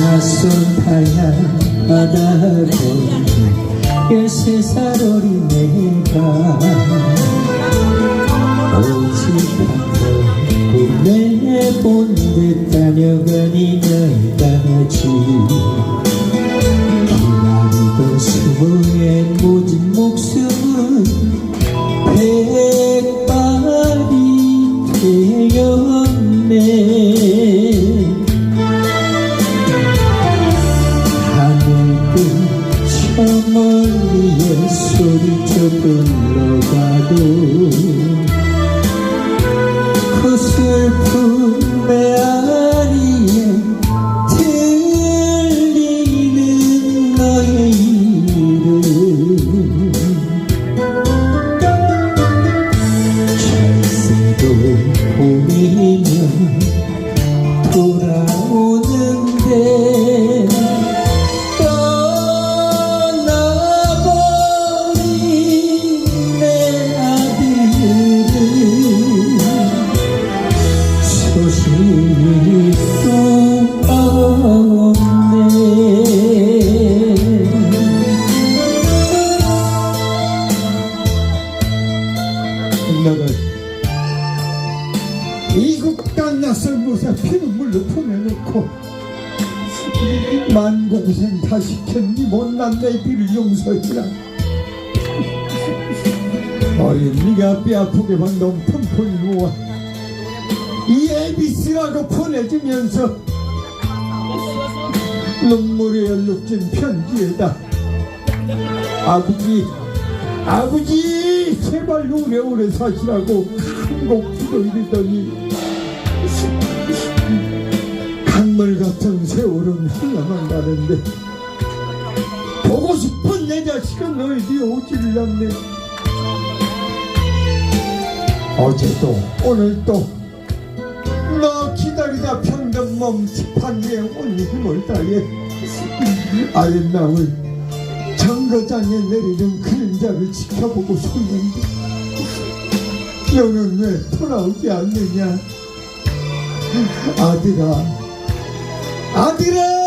낯선 바다로 열세 살 어린 내가 오직 한번 꿈에 본듯 다녀가니 날까 어린 네가 뼈 아프게만 넘통 풀모아 이 에비스라고 보내주면서 눈물이 얼룩진 편지에다 아버지 아버지 제발 오래오래 사시라고 한곡 기도이르더니 강물 같은 세월은 흘러만 가는데 보고 싶은 내 자식은 너희들이 오지를 않네 어제도 오늘도 너 기다리다 병든 몸 습한 예온 힘을 다해 아랫마을 정거장에 내리는 그림자를 지켜보고 싶는데 너는 왜 돌아오지 않느냐? 아들아. 아들아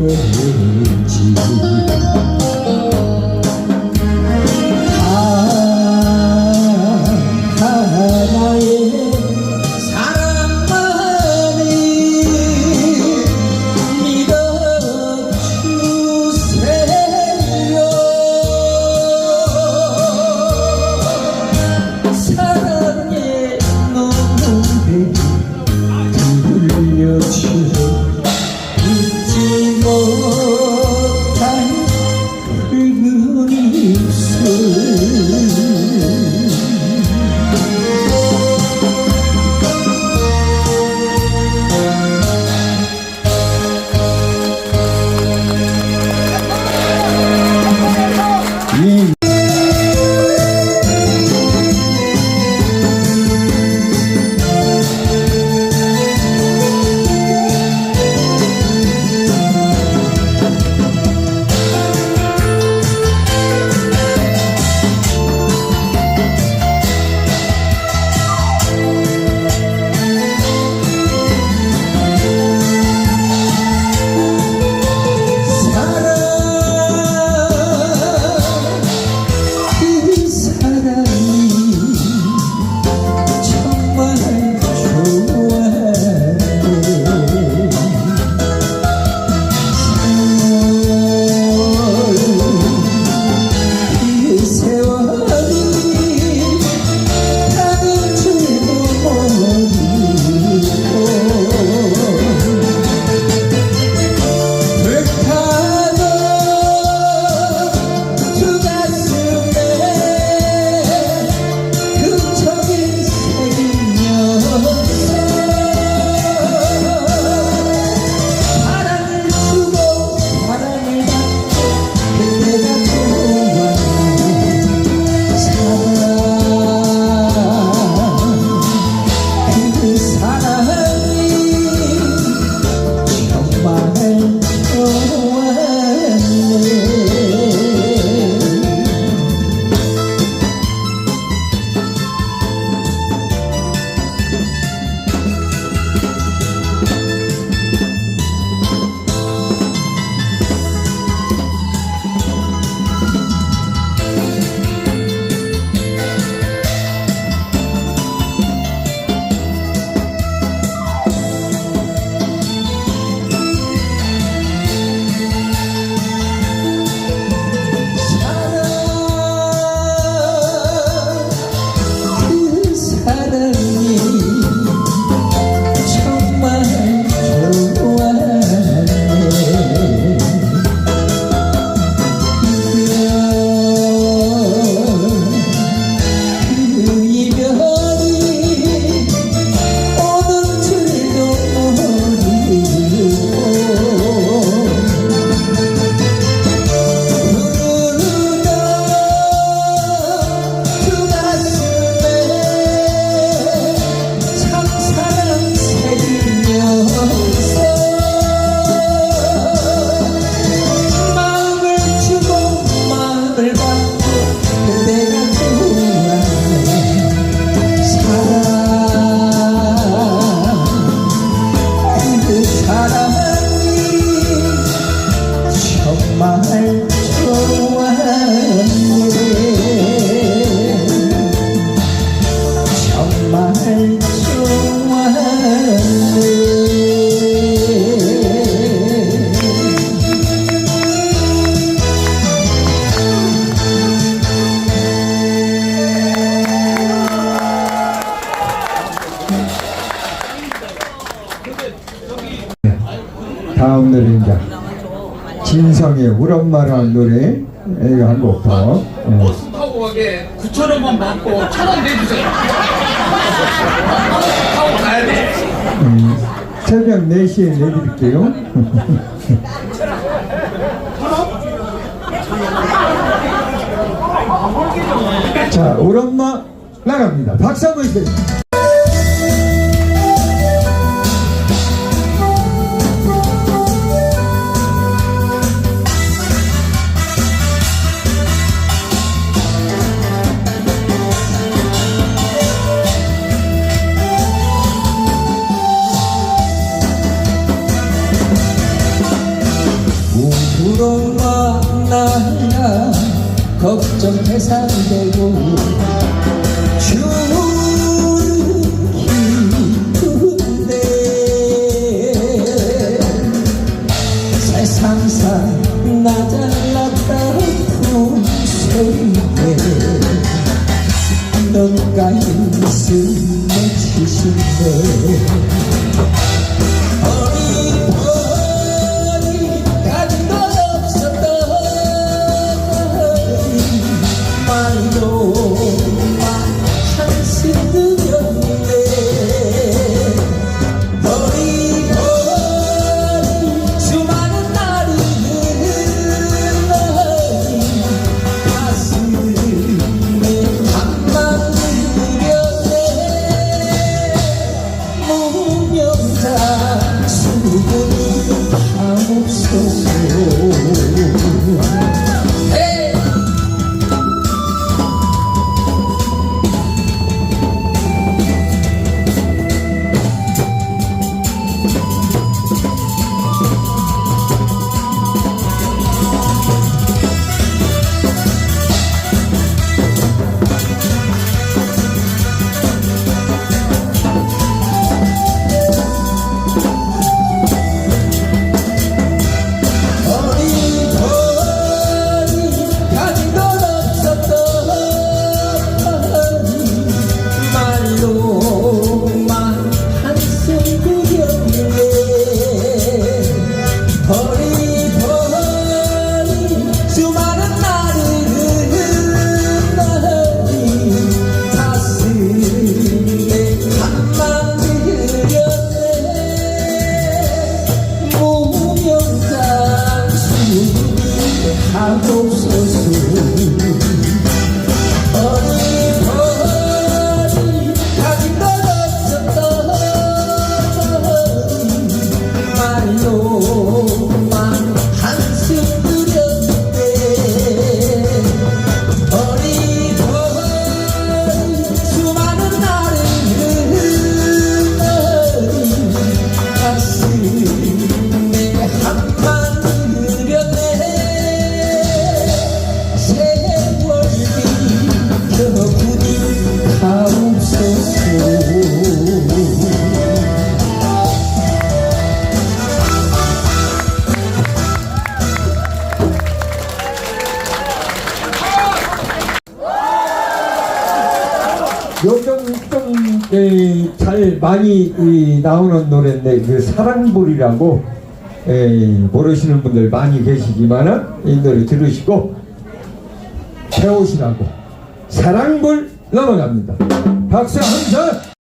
보내지 다음 노래 이제 진성의 우리 엄마라는 노래 이거 한 곡 더. 어. 버스 타고 가게 9천 원만 받고 차단 내주세요. 타고 가야 돼. 음, 새벽 4시에 내드릴게요. 자, 우리 엄마 나갑니다. 박수 한번 주세요. 우울로 만나야 걱정 해산되고 주는 기쁜데 세상사 나 잘났다 품소리에 너가 있으면 치신데 많이 이, 나오는 노래인데 그 사랑불이라고 에이, 모르시는 분들 많이 계시지만은 이 노래 들으시고 배우시라고 사랑불 넘어갑니다. 박수 한번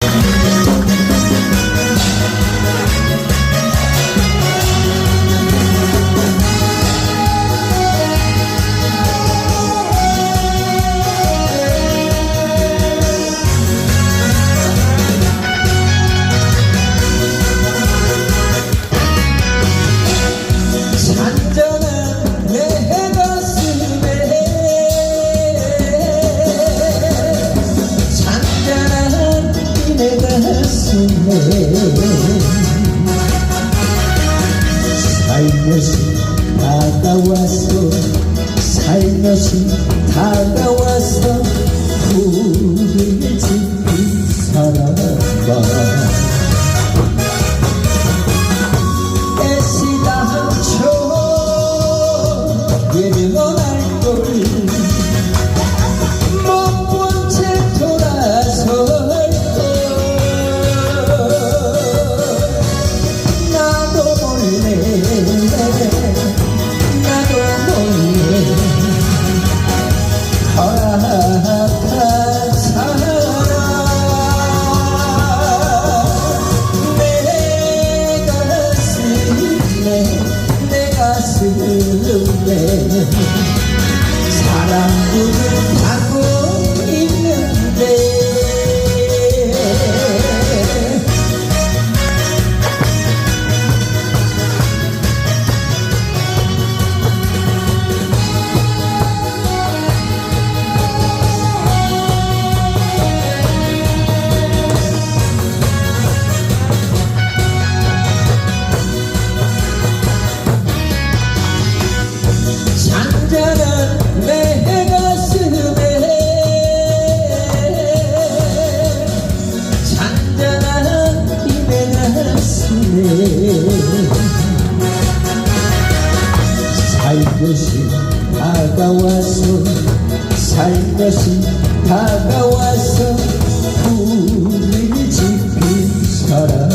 왔어 살 것이 다가와서 우리 지킨 사람아.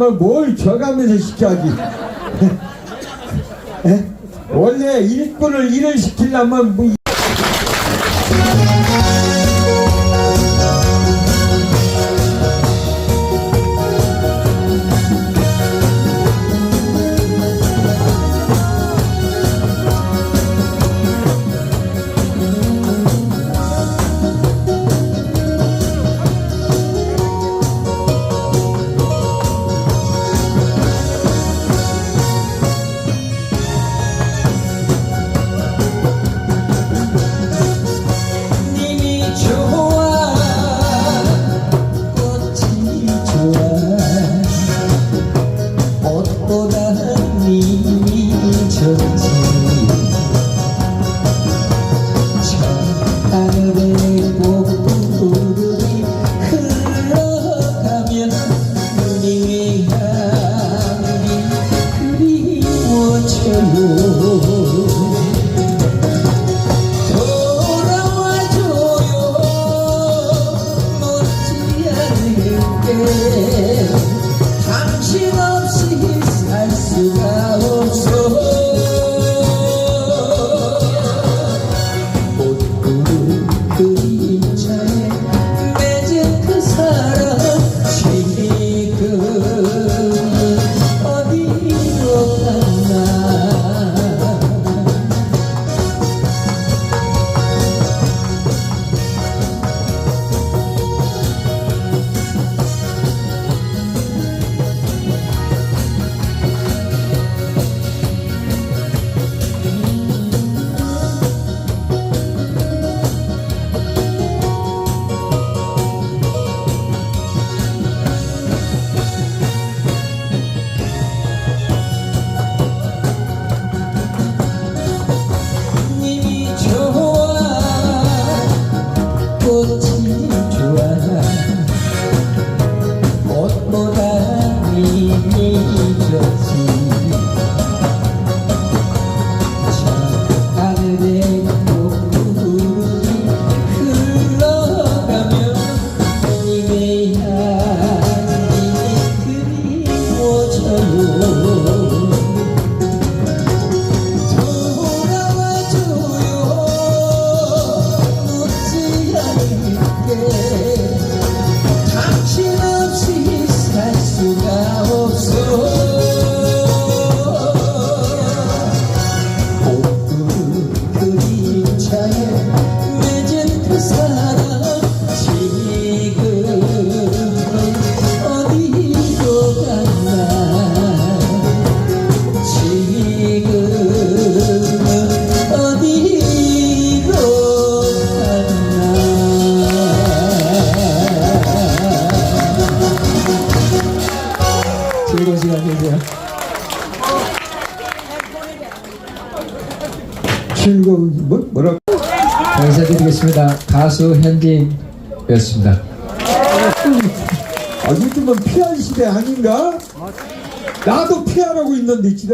사람을 뭘 저가면서 시켜야지. 원래 일꾼을 일을 시키려면 뭐 였습니다. 아, 요즘은 피한 시대 아닌가? 나도 피하라고 있는데, 진짜.